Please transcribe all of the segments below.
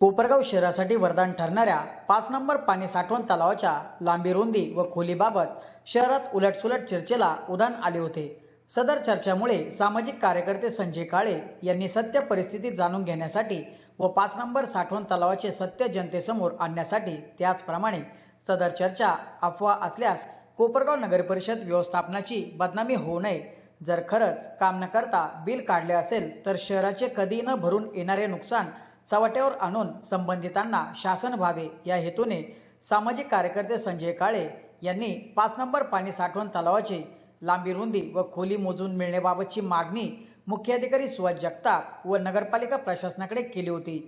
कोपरगाव शहरासाठी वरदान ठरणाऱ्या पाच नंबर पाणी साठवण तलावाच्या लांबी रुंदी व खोलीबाबत शहरात उलटसुलट चर्चेला उधाण आले होते. सदर चर्चामुळे सामाजिक कार्यकर्ते संजय काळे यांनी सत्य परिस्थिती जाणून घेण्यासाठी व पाच नंबर साठवण तलावाचे सत्य जनतेसमोर आणण्यासाठी त्याचप्रमाणे सदर चर्चा अफवा असल्यास कोपरगाव नगरपरिषद व्यवस्थापनाची बदनामी होऊ नये. जर खरंच काम न करता बिल काढले असेल तर शहराचे कधी न भरून येणारे नुकसान चव्हाट्यावर आणून संबंधितांना शासन व्हावे या हेतूने सामाजिक कार्यकर्ते संजय काळे यांनी पाच नंबर पाणी साठवण तलावाची लांबी रुंदी व खोली मोजून मिळण्याबाबतची मागणी मुख्याधिकारी सुहास जगताप व नगरपालिका प्रशासनाकडे केली होती.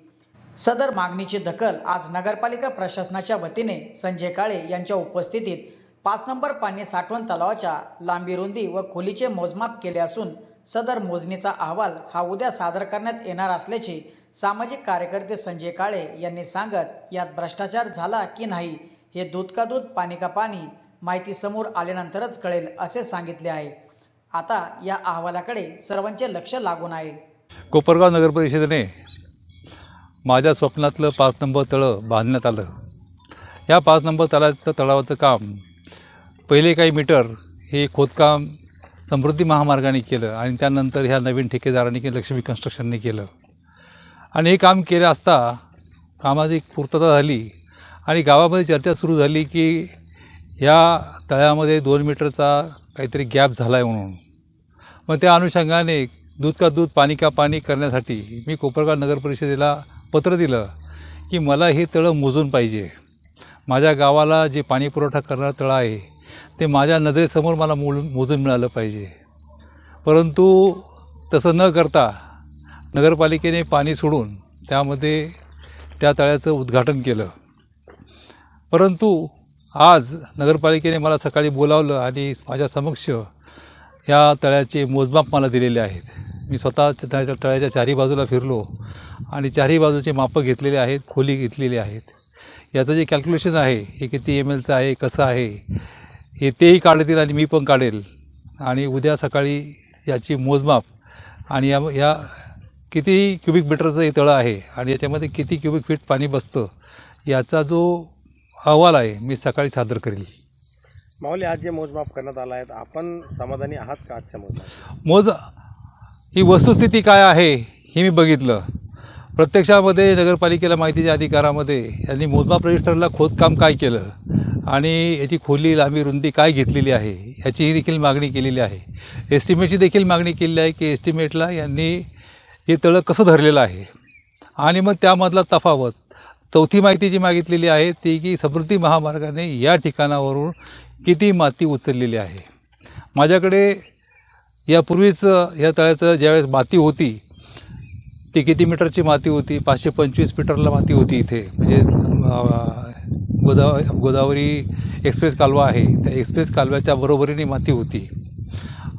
सदर मागणीची दखल आज नगरपालिका प्रशासनाच्या वतीने संजय काळे यांच्या उपस्थितीत पाच नंबर पाणी साठवण तलावाच्या लांबी रुंदी व खोलीचे मोजमाप केले असून सदर मोजणीचा अहवाल हा उद्या सादर करण्यात येणार असल्याचे सामाजिक कार्यकर्ते संजय काळे यांनी सांगत यात भ्रष्टाचार झाला की नाही हे दूध का दूध पाणी का पाणी माहिती समोर आल्यानंतरच कळेल असे सांगितले आहे. आता या अहवालाकडे सर्वांचे लक्ष लागून आहे. कोपरगाव नगर परिषदेने माझ्या स्वप्नातलं पाच नंबर तळं बांधण्यात आलं. या पाच नंबर तळाचं तळावाचं काम पहिले काही मीटर हे खोदकाम समृद्धी महामार्गाने केलं आणि त्यानंतर ह्या नवीन ठेकेदारांनी केलं लक्ष्मी कन्स्ट्रक्शनने केलं. आणि हे काम केलं असता कामाची पूर्तता झाली आणि गावामध्ये चर्चा सुरू झाली की ह्या तळ्यामध्ये दोन मीटरचा काहीतरी गॅप झाला आहे म्हणून. मग त्या अनुषंगाने दूध का दूध पाणी का पाणी करण्यासाठी मी कोपरगाव नगर परिषदेला पत्र दिलं की मला हे तळं मोजून पाहिजे. माझ्या गावाला जे पाणी पुरवठा करणारं तळं आहे ते माझ्या नजरेसमोर मला मोजून मिळालं पाहिजे. परंतु तसं न करता नगरपालिकेने पाणी सोडून त्यामध्ये त्या तळ्याचं उद्घाटन केलं. परंतु आज नगरपालिकेने मला सकाळी बोलावलं आणि माझ्या समक्ष या तळ्याचे मोजमाप मला दिलेले आहेत. मी स्वतः त्या तळ्याच्या चारी बाजूला फिरलो आणि चारही बाजूचे मापं घेतलेले आहेत खोली घेतलेली आहेत. याचं जे कॅल्क्युलेशन आहे हे किती एम एलचं आहे कसं आहे हे तेही काढतील आणि मी पण काढेल. आणि उद्या सकाळी याची मोजमाप आणि या या किती क्युबिक मीटरचं हे तळं आहे आणि याच्यामध्ये किती क्युबिक फीट पाणी बसतं याचा जो अहवाल आहे मी सकाळी सादर करेल. माऊली आज जे मोजमाप करण्यात आला आहे आपण समाधानी आहात का आजच्या मोजमाप मोज ही वस्तुस्थिती काय आहे हे मी बघितलं. प्रत्यक्षामध्ये नगरपालिकेला माहितीच्या अधिकारामध्ये यांनी मोजमाप रजिस्टरला खोदकाम काय केलं आणि याची खोली लांबी रुंदी काय घेतलेली आहे याचीही देखील मागणी केलेली आहे. एस्टिमेटची देखील मागणी केलेली आहे की एस्टिमेटला यांनी हे तळं कसं धरलेलं आहे? आणि मग त्यामधला तफावत. चौथी माहिती जी मागितलेली आहे ती की समृद्धी महामार्गाने या ठिकाणावरून किती माती उचललेली आहे? माझ्याकडे यापूर्वीच या तळ्याचं ज्यावेळेस माती होती ती किती मीटरची माती होती? पाचशे पंचवीस मीटरला माती होती इथे. म्हणजे गोदाव गोदा गोदावरी एक्सप्रेस कालवा आहे. त्या एक्सप्रेस कालव्याच्या बरोबरीने माती होती.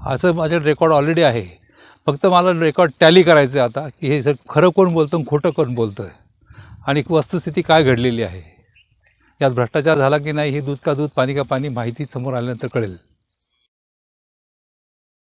असं माझ्याकडे रेकॉर्ड ऑलरेडी आहे. फक्त मला रेकॉर्ड टॅली करायचं आहे आता की हे सर खरं कोण बोलतं आणि खोटं कोण बोलतं आणि वस्तुस्थिती काय घडलेली आहे? यात भ्रष्टाचार झाला की नाही हे दूध का दूध पाणी का पाणी माहिती समोर आल्यानंतर कळेल.